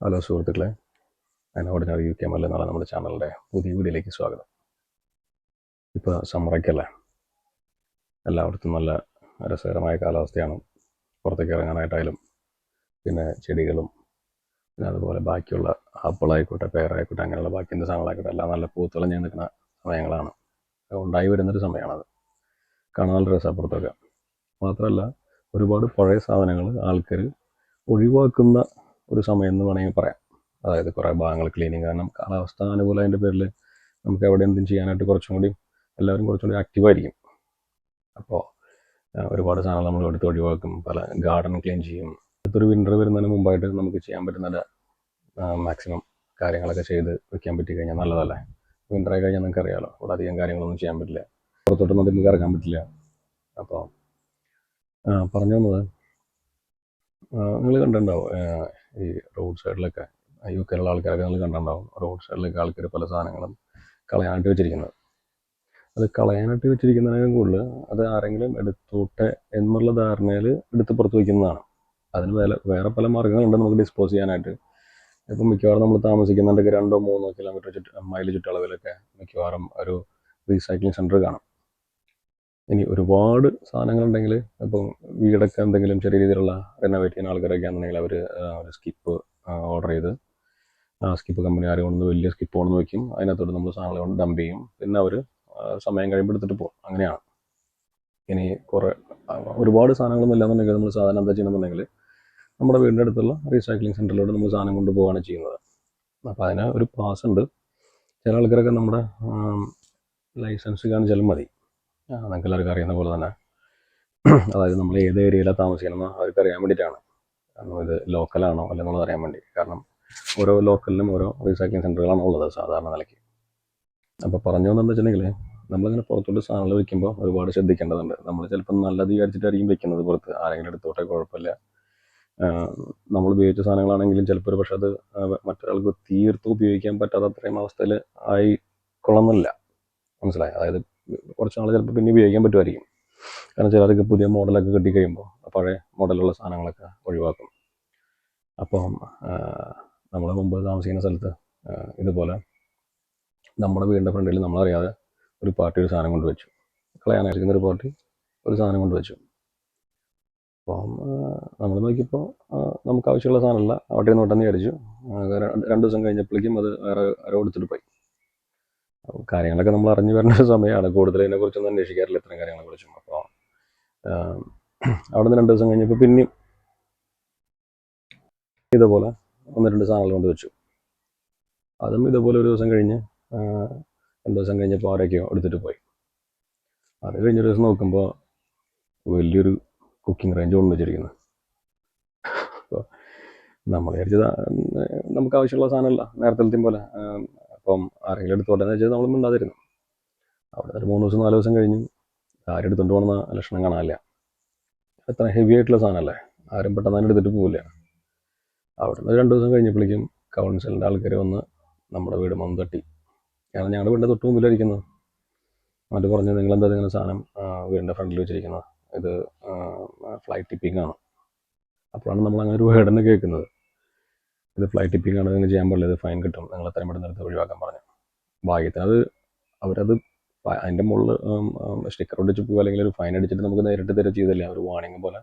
Hello സുഹൃത്തുക്കളെ. Ordinary U K M L എന്നുള്ള നമ്മുടെ ചാനലിന്റെ പുതിയ വീഡിയോയിലേക്ക് സ്വാഗതം. ഇപ്പോൾ സമ്മറയ്ക്കല്ലേ എല്ലായിടത്തും നല്ല രസകരമായ കാലാവസ്ഥയാണ്. പുറത്തേക്ക് ഇറങ്ങാനായിട്ടായാലും പിന്നെ ചെടികളും പിന്നെ അതുപോലെ ബാക്കിയുള്ള ആപ്പിളായിക്കോട്ടെ പേരായിക്കോട്ടെ അങ്ങനെയുള്ള ബാക്കി എന്ത് സാധനങ്ങളായിക്കോട്ടെ എല്ലാം നല്ല പൂത്തുളഞ്ഞ് നിൽക്കുന്ന സമയങ്ങളാണ്. ഉണ്ടായി വരുന്നൊരു സമയമാണത്. കാണാൻ നല്ല രസം പുറത്തൊക്കെ. മാത്രമല്ല ഒരുപാട് പഴയ സാധനങ്ങൾ ആൾക്കാർ ഒഴിവാക്കുന്ന ഒരു സമയം എന്ന് വേണമെങ്കിൽ പറയാം. അതായത് കുറേ ഭാഗങ്ങൾ ക്ലീനിങ് കാരണം കാലാവസ്ഥ അനുകൂലം അതിന്റെ പേരിൽ നമുക്ക് എവിടെ എന്തും ചെയ്യാനായിട്ട് കുറച്ചും കൂടി എല്ലാവരും കുറച്ചും കൂടി ആക്റ്റീവായിരിക്കും അപ്പോൾ ഒരുപാട് സാധനങ്ങൾ നമ്മൾ എടുത്ത് ഒഴിവാക്കും. പല ഗാർഡൻ ക്ലീൻ ചെയ്യും. അടുത്തൊരു വിന്റർ വരുന്നതിന് മുമ്പായിട്ട് നമുക്ക് ചെയ്യാൻ പറ്റുന്ന മാക്സിമം കാര്യങ്ങളൊക്കെ ചെയ്ത് വെക്കാൻ പറ്റി കഴിഞ്ഞാൽ നല്ലതല്ലേ? ആയി കഴിഞ്ഞാൽ നിങ്ങൾക്ക് അറിയാമല്ലോ ഇവിടെ അധികം കാര്യങ്ങളൊന്നും ചെയ്യാൻ പറ്റില്ല. പുറത്തോട്ടൊന്നും നമുക്ക് ഇറങ്ങാൻ പറ്റില്ല. അപ്പോൾ പറഞ്ഞു വന്നത് നിങ്ങൾ കണ്ടിട്ടുണ്ടാവും ഈ റോഡ് സൈഡിലൊക്കെ യു കെയിലുള്ള ആൾക്കാരൊക്കെ നിങ്ങൾ കണ്ടിട്ടുണ്ടാവും റോഡ് സൈഡിലൊക്കെ ആൾക്കാർ പല സാധനങ്ങളും കളയാനായിട്ട് വെച്ചിരിക്കുന്നത്. അത് കളയാനായിട്ട് വെച്ചിരിക്കുന്നതിനേക്കാൾ കൂടുതൽ അത് ആരെങ്കിലും എടുത്തോട്ടെ എന്നുള്ള ധാരണയിൽ എടുത്ത് പുറത്ത് വയ്ക്കുന്നതാണ്. അതിന് വേറെ വേറെ പല മാർഗങ്ങളുണ്ട് നമുക്ക് ഡിസ്പോസ് ചെയ്യാനായിട്ട്. ഇപ്പം മിക്കവാറും നമ്മൾ താമസിക്കുന്നുണ്ടെങ്കിൽ രണ്ടോ മൂന്നോ കിലോമീറ്റർ ചുറ്റ മൈൽ ചുറ്റളവിലൊക്കെ മിക്കവാറും ഒരു റീസൈക്ലിംഗ് സെന്റർ കാണും. ഇനി ഒരുപാട് സാധനങ്ങളുണ്ടെങ്കിൽ ഇപ്പം വീടൊക്കെ എന്തെങ്കിലും ചെറിയ രീതിയിലുള്ള റിനോവേറ്റ് ചെയ്യുന്ന ആൾക്കാരൊക്കെ ആണെന്നുണ്ടെങ്കിൽ അവർ ഒരു സ്കിപ്പ് ഓർഡർ ചെയ്ത് സ്കിപ്പ് കമ്പനി ആരും കൊണ്ടുവന്ന് വലിയ സ്കിപ്പ് കൊണ്ടുവന്ന് വയ്ക്കും അതിനകത്തോട്ട് നമ്മൾ സാധനങ്ങൾ കൊണ്ട് ഡംപ് ചെയ്യും. പിന്നെ അവർ സമയം കഴിയുമ്പോൾ എടുത്തിട്ട് പോകും. അങ്ങനെയാണ്. ഇനി കുറേ ഒരുപാട് സാധനങ്ങളൊന്നും ഇല്ലാന്നുണ്ടെങ്കിൽ നമ്മൾ സാധനം എന്താ ചെയ്യണമെന്നുണ്ടെങ്കിൽ നമ്മുടെ വീടിന്റെ അടുത്തുള്ള റീസൈക്ലിംഗ് സെന്ററിലോട്ട് നമ്മൾ സാധനം കൊണ്ടുപോവുകയാണ് ചെയ്യുന്നത്. അപ്പോൾ അതിന് ഒരു പാസ് ഉണ്ട്. ചില ആൾക്കാരൊക്കെ നമ്മുടെ ലൈസൻസ് കാണിച്ചാലും മതി. നിങ്ങൾക്ക് എല്ലാവർക്കും അറിയുന്ന പോലെ തന്നെ. അതായത് നമ്മൾ ഏത് ഏരിയയിലാണ് താമസിക്കണമെന്ന് അവർക്ക് അറിയാൻ വേണ്ടിയിട്ടാണ്. കാരണം ഇത് ലോക്കലാണോ അല്ലെന്നുള്ളത് അറിയാൻ വേണ്ടി. കാരണം ഓരോ ലോക്കലിലും ഓരോ റീസൈക്ലിംഗ് സെന്ററുകളാണ് ഉള്ളത് സാധാരണ നിലയ്ക്ക്. അപ്പോൾ പറഞ്ഞു വന്നെന്ന് വെച്ചിട്ടുണ്ടെങ്കിൽ നമ്മളിങ്ങനെ പുറത്തോട്ട് സാധനങ്ങൾ വയ്ക്കുമ്പോൾ ഒരുപാട് ശ്രദ്ധിക്കേണ്ടതുണ്ട്. നമ്മൾ ചിലപ്പോൾ നല്ലത് വിചാരിച്ചിട്ടായിരിക്കും വെക്കുന്നത് പുറത്ത്. ആരെങ്കിലും എടുത്തോട്ടെ കുഴപ്പമില്ല. നമ്മൾ ഉപയോഗിച്ച സാധനങ്ങളാണെങ്കിലും ചിലപ്പോൾ ഒരു പക്ഷേ അത് മറ്റൊരാൾക്ക് തീർത്തും ഉപയോഗിക്കാൻ പറ്റാത്ത അത്രയും അവസ്ഥയിൽ ആയിക്കൊള്ളുന്നില്ല. മനസ്സിലായി? അതായത് കുറച്ച് നാൾ ചിലപ്പോൾ പിന്നെ ഉപയോഗിക്കാൻ പറ്റുമായിരിക്കും. കാരണം ചിലർക്ക് പുതിയ മോഡലൊക്കെ കിട്ടിക്കഴിയുമ്പോൾ പഴയ മോഡലുള്ള സാധനങ്ങളൊക്കെ ഒഴിവാക്കും. അപ്പം നമ്മൾ മുമ്പ് താമസിക്കുന്ന സ്ഥലത്ത് ഇതുപോലെ നമ്മുടെ വീടിന്റെ ഫ്രണ്ടിൽ നമ്മളറിയാതെ ഒരു പാർട്ടി ഒരു സാധനം കൊണ്ടുവച്ചു. കളയാനായിരിക്കുന്ന ഒരു പാർട്ടി ഒരു സാധനം കൊണ്ടുവച്ചു. അപ്പം നമ്മൾ നോക്കിയപ്പോൾ നമുക്ക് ആവശ്യമുള്ള സാധനമല്ല. അവിടെ നിന്ന് പെട്ടെന്ന് അടിച്ചു രണ്ട് ദിവസം കഴിഞ്ഞപ്പോഴേക്കും അത് വേറെ ആരോ എടുത്തിട്ട് പോയി. കാര്യങ്ങളൊക്കെ നമ്മൾ അറിഞ്ഞു വരുന്ന ഒരു സമയമാണ്. കൂടുതൽ ഇതിനെക്കുറിച്ചൊന്നും അന്വേഷിക്കാറില്ല. ഇത്തരം കാര്യങ്ങളെ കുറിച്ചും അപ്പോൾ അവിടെ നിന്ന് രണ്ട് ദിവസം കഴിഞ്ഞപ്പോൾ പിന്നെയും ഇതുപോലെ ഒന്ന് രണ്ട് സാധനങ്ങൾ കൊണ്ട് വെച്ചു. അതും ഇതുപോലെ ഒരു ദിവസം കഴിഞ്ഞ് രണ്ട് ദിവസം കഴിഞ്ഞപ്പോൾ ആരൊക്കെയോ എടുത്തിട്ട് പോയി. അത് കഴിഞ്ഞൊരു ദിവസം നോക്കുമ്പോൾ വലിയൊരു കുക്കിംഗ് റേഞ്ച് കൊണ്ട് വെച്ചിരിക്കുന്നു. അപ്പോൾ നമ്മൾ വിചാരിച്ചത് നമുക്ക് ആവശ്യമുള്ള സാധനമല്ല. നേരത്തെ പോലെ അപ്പം ആരെങ്കിലും എടുത്തോട്ടെ എന്ന് വെച്ചാൽ നമ്മൾ മിണ്ടാതിരുന്നു. അവിടെ ഒരു മൂന്ന് ദിവസം നാല് ദിവസം കഴിഞ്ഞു ആരും എടുത്തുകൊണ്ട് പോകുന്ന ലക്ഷണം കാണാനില്ല. എത്ര ഹെവി ആയിട്ടുള്ള സാധനമല്ലേ? ആരും പെട്ടെന്ന് തന്നെ എടുത്തിട്ട് പോവില്ല. അവിടെ നിന്ന് രണ്ട് ദിവസം കഴിഞ്ഞപ്പോഴേക്കും കൗൺസിലിന്റെ ആൾക്കാർ വന്ന് നമ്മുടെ വീട് മന്ത് തട്ടി. കാരണം ഞങ്ങളുടെ വീടിന്റെ തൊട്ട് മുമ്പിലായിരിക്കുന്നത് എന്നിട്ട് പറഞ്ഞു നിങ്ങൾ എന്താ ഇങ്ങനെ സാധനം വീടിന്റെ ഫ്രണ്ടിൽ വെച്ചിരിക്കുന്നത്? ഇത് ഫ്ലൈറ്റ് ടിപ്പിംഗ് ആണ്. അപ്പോഴാണ് നമ്മൾ അങ്ങനെ ഒരു വേർഡ് തന്നെ കേൾക്കുന്നത്. ഇത് ഫ്ലൈറ്റ് ടിപ്പിംഗ് ആണ് നിങ്ങൾ ചെയ്യാൻ പാടില്ല ഇത് ഫൈൻ കിട്ടും. നിങ്ങൾ എത്രയും പെട്ടെന്ന് എടുത്ത് ഒഴിവാക്കാൻ പറഞ്ഞു. ഭാഗ്യത്തിന് അത് അവരത് അതിന്റെ മുകളിൽ സ്റ്റിക്കർ ഒട്ടിച്ച് പോകുക അല്ലെങ്കിൽ ഒരു ഫൈൻ അടിച്ചിട്ട് നമുക്ക് നേരിട്ട് തരെ ചെയ്തില്ല ഒരു വാണിംഗ് പോലെ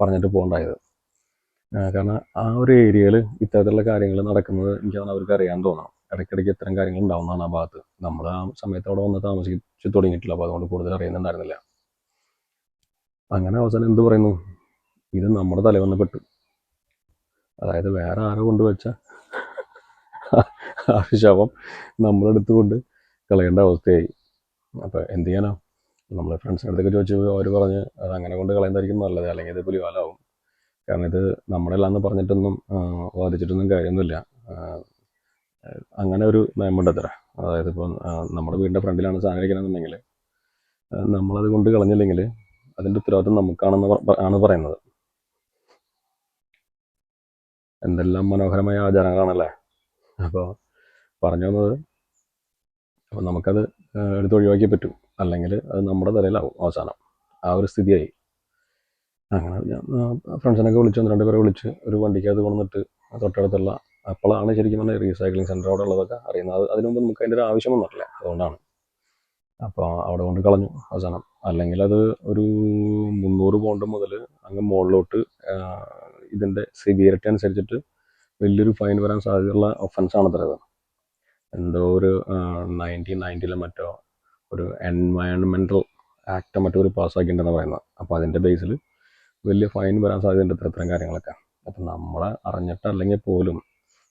പറഞ്ഞിട്ട് പോകണ്ടായത്. കാരണം ആ ഒരു ഏരിയയിൽ ഇത്തരത്തിലുള്ള കാര്യങ്ങൾ നടക്കുന്നത് എനിക്കതാണ് അവർക്ക് അറിയാൻ തോന്നണം. ഇടയ്ക്കിടയ്ക്ക് ഇത്തരം കാര്യങ്ങൾ ഉണ്ടാവുന്നതാണ് ആ ഭാഗത്ത്. നമ്മൾ ആ സമയത്ത് അവിടെ വന്ന് താമസിച്ച് തുടങ്ങിയിട്ടില്ല അപ്പോൾ അതുകൊണ്ട് കൂടുതൽ അറിയുന്നുണ്ടായിരുന്നില്ല. അങ്ങനെ അവസാനം എന്ത് പറയുന്നു? ഇത് നമ്മുടെ തലവന്ന് പെട്ടു. അതായത് വേറെ ആരോ കൊണ്ടുവച്ച ആ ശവം നമ്മളെടുത്ത് കൊണ്ട് കളയേണ്ട അവസ്ഥയായി. അപ്പോൾ എന്ത് ചെയ്യാനോ? നമ്മൾ ഫ്രണ്ട്സിന്റെ അടുത്തൊക്കെ ചോദിച്ചു അവർ പറഞ്ഞ് അത് അങ്ങനെ കൊണ്ട് കളയുന്നതായിരിക്കും നല്ലത് അല്ലെങ്കിൽ ഇത് പുലിവാലാവും. കാരണം ഇത് നമ്മുടെ അല്ലാന്ന് പറഞ്ഞിട്ടൊന്നും വാദിച്ചിട്ടൊന്നും കാര്യമൊന്നുമില്ല. അങ്ങനെ ഒരു നിയമമുണ്ട് അത്ര. അതായത് ഇപ്പോൾ നമ്മുടെ വീടിന്റെ ഫ്രണ്ടിലാണ് സാധനം ഇരിക്കണമെന്നുണ്ടെങ്കിൽ നമ്മളത് കൊണ്ട് കളഞ്ഞില്ലെങ്കിൽ അതിന്റെ ഉത്തരവാദിത്വം നമുക്കാണെന്ന് ആണ് പറയുന്നത്. എന്തെല്ലാം മനോഹരമായ ആചാരങ്ങളാണല്ലേ? അപ്പോൾ പറഞ്ഞു വന്നത് അപ്പോൾ നമുക്കത് എടുത്ത് ഒഴിവാക്കിയേ പറ്റൂ. അല്ലെങ്കിൽ അത് നമ്മുടെ തലയിലാവും അവസാനം. ആ ഒരു സ്ഥിതിയായി. അങ്ങനെ ഞാൻ ഫ്രണ്ട്സിനൊക്കെ വിളിച്ച് ഒന്ന് രണ്ടുപേരെ വിളിച്ച് ഒരു വണ്ടിക്കകത്ത് കൊണ്ടുവന്നിട്ട് തൊട്ടടുത്തുള്ള അപ്പോഴാണ് ശരിക്കും പറഞ്ഞാൽ റീസൈക്ലിംഗ് സെന്റർ അവിടെ ഉള്ളതൊക്കെ അറിയുന്നത്. അതിനു മുമ്പ് നമുക്ക് അതിന്റെ ഒരു ആവശ്യം വന്നിട്ടില്ല. അതുകൊണ്ടാണ്. അപ്പോൾ അവിടെ കൊണ്ട് കളഞ്ഞു അവസാനം. അല്ലെങ്കിൽ അത് ഒരു മുന്നൂറ് പോണ്ട് മുതൽ അങ്ങ് മുകളിലോട്ട് ഇതിന്റെ സിവിയറിറ്റി അനുസരിച്ചിട്ട് വലിയൊരു ഫൈൻ വരാൻ സാധ്യതയുള്ള ഒഫൻസ് അത്ര ഇത്. എന്തോ ഒരു നയന്റീൻ നയന്റിയിലെ മറ്റോ ഒരു എൻവയൺമെന്റൽ ആക്ട് മറ്റോ ഒരു പാസ്സാക്കിയിട്ടുണ്ടെന്ന് പറയുന്നത്. അപ്പോൾ അതിന്റെ ബേസിൽ വലിയ ഫൈൻ വരാൻ സാധ്യതയുണ്ട് ഇത്ര കാര്യങ്ങളൊക്കെ. അപ്പം നമ്മളെ അറിഞ്ഞിട്ടല്ലെങ്കിൽ പോലും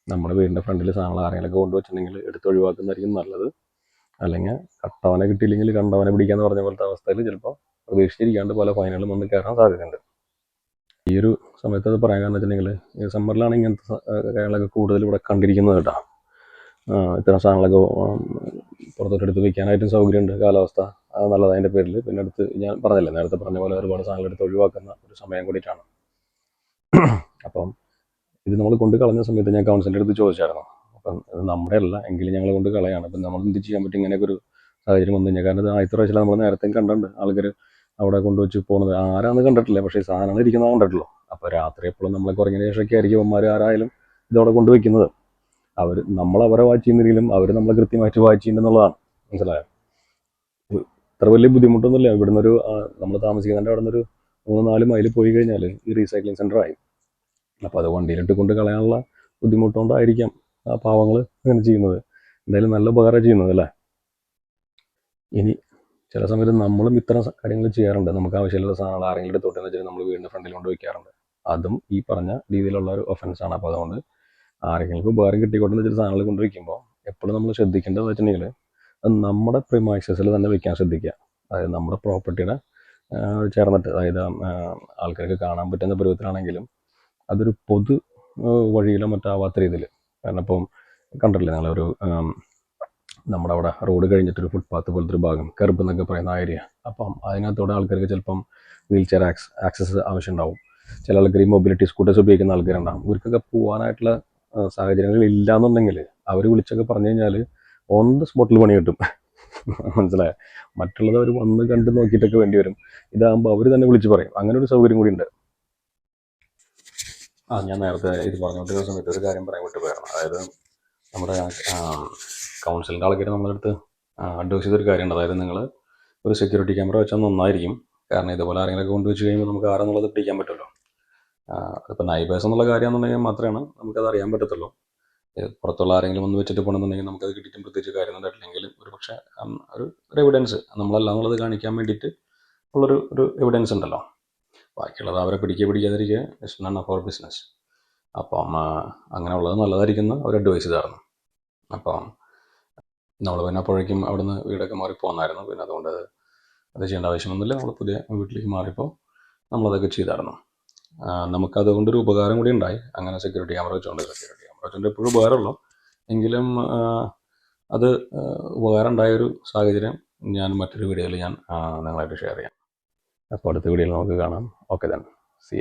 നമ്മുടെ വീടിന്റെ ഫ്രണ്ടിൽ സാധനങ്ങൾ ആരെങ്കിലൊക്കെ കൊണ്ടുവച്ചിട്ടുണ്ടെങ്കിൽ എടുത്ത് ഒഴിവാക്കുന്നതായിരിക്കും നല്ലത്. അല്ലെങ്കിൽ കട്ടവനെ കിട്ടിയില്ലെങ്കിൽ കണ്ടവനെ പിടിക്കാന്ന് പറഞ്ഞ പോലത്തെ അവസ്ഥയിൽ ചിലപ്പോൾ പ്രതീക്ഷിച്ചിരിക്കാണ്ട് പല ഫൈനുകളും വന്ന് കയറാൻ സാധ്യതയുണ്ട്. ഈ ഒരു സമയത്ത് അത് പറയാൻ കാരണം വെച്ചിട്ടുണ്ടെങ്കിൽ ഈ സമ്മറിലാണ് ഇങ്ങനത്തെ കാര്യങ്ങളൊക്കെ കൂടുതൽ ഇവിടെ കണ്ടിരിക്കുന്നത് കേട്ടോ. ഇത്തരം സാധനങ്ങളൊക്കെ പുറത്തോട്ട് എടുത്ത് വയ്ക്കാനായിട്ടും സൗകര്യമുണ്ട് കാലാവസ്ഥ. നല്ലത് അതിന്റെ പേരിൽ. പിന്നെ അടുത്ത് ഞാൻ പറഞ്ഞില്ല നേരത്തെ പറഞ്ഞ പോലെ ഒരുപാട് സാധനങ്ങൾ എടുത്ത് ഒഴിവാക്കുന്ന ഒരു സമയം കൂടിയിട്ടാണ്. അപ്പം ഇത് നമ്മൾ കൊണ്ട് കളഞ്ഞ സമയത്ത് ഞാൻ കൗൺസിലിന്റെ അടുത്ത് ചോദിച്ചായിരുന്നു. അപ്പം ഇത് നമ്മുടെ അല്ല എങ്കിലും ഞങ്ങൾ കൊണ്ട് കളയാണ്. അപ്പം നമ്മൾ എന്ത് ചെയ്യാൻ പറ്റും ഇങ്ങനെയൊക്കെ ഒരു സാഹചര്യം വന്നു കഴിഞ്ഞാൽ. കാരണം ഇത് ആദ്യത്തെ പ്രാവശ്യം നമ്മൾ നേരത്തെ കണ്ടുണ്ട് ആൾക്കാർ അവിടെ കൊണ്ടുവച്ച് പോകുന്നത് ആരാന്ന് കണ്ടിട്ടില്ല പക്ഷേ സാധനങ്ങൾ ഇരിക്കുന്നത് കണ്ടിട്ടുള്ളൂ. അപ്പോൾ രാത്രി എപ്പോഴും നമ്മളെ കുറഞ്ഞ ശേഷമൊക്കെ ആയിരിക്കും അവന്മാർ ആരായാലും ഇതവിടെ കൊണ്ടുവയ്ക്കുന്നത്. അവർ നമ്മൾ അവരെ വാച്ച് ചെയ്യുന്നില്ലെങ്കിലും അവർ നമ്മളെ കൃത്യമായിട്ട് വാച്ച് ചെയ്യുന്നുള്ളതാണ് മനസ്സിലായോ? ഇത് ഇത്ര വലിയ ബുദ്ധിമുട്ടൊന്നുമില്ല. ഇവിടുന്ന് ഒരു നമ്മൾ താമസിക്കുന്നതിന്റെ അവിടെ നിന്നൊരു മൂന്ന് നാല് മൈൽ പോയി കഴിഞ്ഞാൽ ഈ റീസൈക്ലിംഗ് സെന്റർ ആയി. അപ്പോൾ അത് വണ്ടിയിലിട്ട് കൊണ്ട് കളയാനുള്ള ബുദ്ധിമുട്ടുകൊണ്ടായിരിക്കാം ആ പാവങ്ങൾ അങ്ങനെ ചെയ്യുന്നത്. എന്തായാലും നല്ല ഉപകാരം ചെയ്യുന്നത് അല്ലേ? ഇനി ചില സമയത്ത് നമ്മളും ഇത്തരം കാര്യങ്ങൾ ചെയ്യാറുണ്ട്. നമുക്ക് ആവശ്യമുള്ള സാധനങ്ങൾ ആരെങ്കിലും എടുത്തോട്ടെ എന്ന് വെച്ചാൽ നമ്മൾ വീടിന്റെ ഫ്രണ്ടിൽ കൊണ്ട് വയ്ക്കാറുണ്ട് അതും ഈ പറഞ്ഞ രീതിയിലുള്ള ഒരു ഒഫൻസ് ആണ്. അപ്പോൾ അതുകൊണ്ട് ആരെങ്കിലും ഉപകാരം കിട്ടിക്കൊണ്ടെന്ന് വെച്ചിട്ട് സാധനങ്ങൾ കൊണ്ട് വയ്ക്കുമ്പോൾ എപ്പോഴും നമ്മൾ ശ്രദ്ധിക്കേണ്ടത് വെച്ചിട്ടുണ്ടെങ്കിൽ നമ്മുടെ പ്രിമൈസസിൽ തന്നെ വെക്കാൻ ശ്രദ്ധിക്കുക. അതായത് നമ്മുടെ പ്രോപ്പർട്ടിയുടെ ചേർന്നിട്ട് അതായത് ആൾക്കാർക്ക് കാണാൻ പറ്റുന്ന പരുവത്തിലാണെങ്കിലും അതൊരു പൊതു വഴിയിലോ മറ്റാവാത്ത രീതിയിൽ കാരണം ഇപ്പം കണ്ടിട്ടില്ലേ നിങ്ങളൊരു നമ്മുടെ അവിടെ റോഡ് കഴിഞ്ഞിട്ടൊരു ഫുട്പാത്ത് പോലത്തെ ഒരു ഭാഗം കെർബ് എന്നൊക്കെ പറയുന്ന ഏരിയ അപ്പം അതിനകത്തൂടെ ആൾക്കാർക്ക് ചിലപ്പം വീൽ ചെയർ ആക്സ് ആക്സസ് ആവശ്യമുണ്ടാവും ചില ആൾക്കാർ ഈ മൊബിലിറ്റി സ്കൂട്ടേഴ്സ് ഉപയോഗിക്കുന്ന ആൾക്കാരുണ്ടാവും. ഇവർക്കൊക്കെ പോകാനായിട്ടുള്ള സാഹചര്യങ്ങൾ ഇല്ല എന്നുണ്ടെങ്കിൽ അവർ വിളിച്ചൊക്കെ പറഞ്ഞു കഴിഞ്ഞാൽ ഓൺ ദ സ്പോട്ടിൽ പണി കിട്ടും. മനസ്സിലായ? മറ്റുള്ളത് അവർ വന്ന് കണ്ട് നോക്കിയിട്ടൊക്കെ വേണ്ടി വരും. ഇതാകുമ്പോൾ അവർ തന്നെ വിളിച്ച് പറയും. അങ്ങനെ ഒരു സൗകര്യം കൂടി ഉണ്ട്. ആ ഞാൻ നേരത്തെ ഇത് പറഞ്ഞുകൊണ്ടിരുന്ന സമയത്ത് ഒരു കാര്യം പറയാൻ വിട്ടു പോയിരുന്നു അതായത് നമ്മുടെ കൗൺസിലിന്റെ ആൾക്കാർ നമ്മളെടുത്ത് അഡ്വൈസ് ചെയ്തൊരു കാര്യമുണ്ട്. അതായത് നിങ്ങൾ ഒരു സെക്യൂരിറ്റി ക്യാമറ വെച്ചാൽ നന്നായിരിക്കും. കാരണം ഇതുപോലെ ആരെങ്കിലൊക്കെ കൊണ്ടുവച്ച് കഴിയുമ്പോൾ നമുക്ക് ആരെന്നുള്ളത് പിടിക്കാൻ പറ്റുമല്ലോ. അതിപ്പോൾ നൈബേഴ്സ് എന്നുള്ള കാര്യം എന്നുണ്ടെങ്കിൽ മാത്രമാണ് നമുക്കത് അറിയാൻ പറ്റത്തുള്ളൂ. പുറത്തുള്ള ആരെങ്കിലും ഒന്ന് വെച്ചിട്ട് പോകണമെന്നുണ്ടെങ്കിൽ നമുക്കത് കിട്ടിയിട്ടും പ്രത്യേകിച്ച് കാര്യം ഉണ്ടായിട്ടില്ലെങ്കിൽ ഒരു പക്ഷേ ഒരു ഒരു എവിഡൻസ് നമ്മളല്ല എന്നുള്ളത് കാണിക്കാൻ വേണ്ടിയിട്ട് ഉള്ളൊരു ഒരു എവിഡൻസ് ഉണ്ടല്ലോ. ബാക്കിയുള്ളത് അവരെ പിടിക്കുക പിടിക്കാതിരിക്കുക. It's none of our business അപ്പം അങ്ങനെയുള്ളത് നല്ലതായിരിക്കുന്ന ഒരു അഡ്വൈസ് ചെയ്തായിരുന്നു. അപ്പം നമ്മൾ പിന്നെ അപ്പോഴേക്കും അവിടുന്ന് വീടൊക്കെ മാറി പോന്നായിരുന്നു. പിന്നെ അതുകൊണ്ട് അത് ചെയ്യേണ്ട ആവശ്യമൊന്നുമില്ല. നമ്മൾ പുതിയ വീട്ടിലേക്ക് മാറിയപ്പോൾ നമ്മളതൊക്കെ ചെയ്തായിരുന്നു. നമുക്കതുകൊണ്ട് നമുക്കതുകൊണ്ടൊരു ഉപകാരം കൂടി ഉണ്ടായി. അങ്ങനെ സെക്യൂരിറ്റി ക്യാമറ വെച്ചുകൊണ്ട് സെക്യൂരിറ്റി ക്യാമറ വെച്ചുകൊണ്ട് എപ്പോഴും ഉപകാരമുള്ളൂ. എങ്കിലും അത് ഉപകാരം ഉണ്ടായൊരു സാഹചര്യം ഞാൻ മറ്റൊരു വീഡിയോയിൽ ഞാൻ നിങ്ങളായിട്ട് ഷെയർ ചെയ്യാം. അപ്പോൾ അടുത്ത വീഡിയോയിൽ നമുക്ക് കാണാം. Okay then C